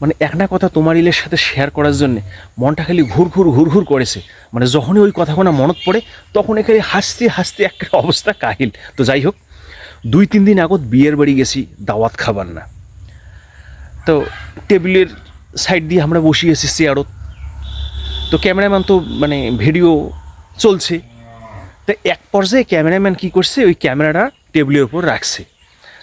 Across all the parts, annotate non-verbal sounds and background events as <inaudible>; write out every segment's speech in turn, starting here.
মানে একটা কথা তোমার ইলের সাথে শেয়ার করার জন্যে মনটা খালি ঘুর ঘুর ঘুর ঘুর করেছে। মানে যখনই ওই কথাগুলো মনত পড়ে, তখন এখানে হাসতে হাসতে একটা <laughs> অবস্থা কাহিল। তো যাই হোক, দুই তিন দিন আগত বিয়ের বাড়ি গেছি, দাওয়াত খাবার না। তো টেবিলের সাইড দিয়ে আমরা বসিয়ে এসেছি চেয়ারত তো ক্যামেরাম্যান তো মানে ভিডিও চলছে। তো এক পর্যায়ে ক্যামেরাম্যান কী করছে, ওই ক্যামেরাটা টেবিলের উপর রাখছে।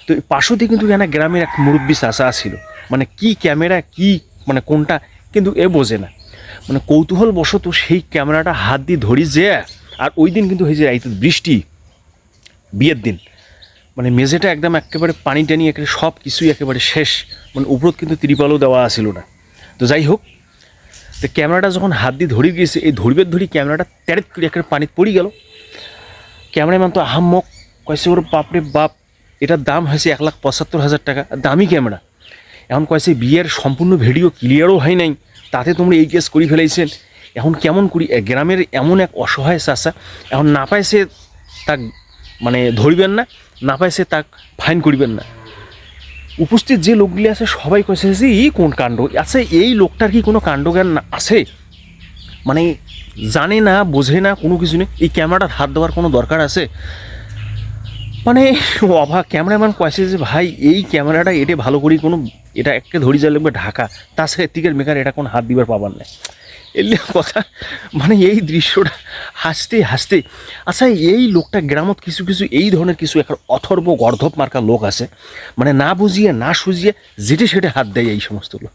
তো এই পাশে কিন্তু এখানে গ্রামের এক মুরব্বী চাষা ছিল মানে কি ক্যামেরা, কি মানে কোনটা, কিন্তু এ বোঝে না। মানে কৌতূহল বশত সেই ক্যামেরাটা হাত দিয়ে ধরি যে, আর ওই দিন কিন্তু হয়েছে রাইতে বৃষ্টি, বিয়ের দিন। মানে মেঝেটা একদম একেবারে পানি টানি, একেবারে সব কিছুই একেবারে শেষ। মানে উপরত কিন্তু ত্রিপালও দেওয়া আসিল না। তো যাই হোক, তো ক্যামেরাটা যখন হাত দিয়ে ধরে গিয়েছে, এই ধরিবের ধরি ক্যামেরাটা তেরেত করে একেবারে পানিতে পড়ে গেল। ক্যামেরাম্যান তো আহাম্মক কয়েছে ওর বাপরে বাপ এটার দাম হয়েছে এক লাখ পঁচাত্তর হাজার টাকা। দামি ক্যামেরা। এখন কয়েছে বিয়ের সম্পূর্ণ ভিডিও ক্লিয়ারও হয় নাই। তাতে তোমরা এই কেস করি ফেলাইছেন এখন কেমন করি গ্রামের এমন এক অসহায় চাষা এখন না পাইছে তাক মানে ধরবেন না না পাইছে তাক ফাইন করিবেন না। উপস্থিত যে লোকগুলি আছে, সবাই কয়েছে যে, এই কোন কাণ্ড? আছে এই লোকটার কি কোনো কাণ্ডজ্ঞান আছে? মানে জানে না, বোঝে না, কোনো কিছু নেই। এই ক্যামেরাটা হাত দেওয়ার কোনো দরকার আছে? মানে অভাব ক্যামেরাম্যান কয়েছে যে ভাই, এই ক্যামেরাটা এটা ভালো করি কোনো, এটা একটা ধরি যা লাগবে ঢাকা, তার সাথে টিকের মেকার এটা কোনো হাত দিবার পাবার নাই। এলে কথা মানে এই দৃশ্যটা হাসতে হাসতে আচ্ছা এই লোকটা গ্রামত কিছু কিছু এই ধরনের কিছু একটা অথর্ব গর্ধব মার্কা লোক আছে মানে না বুঝিয়ে, না সুজিয়ে যেটে সেটে হাত দেয় এই সমস্ত লোক।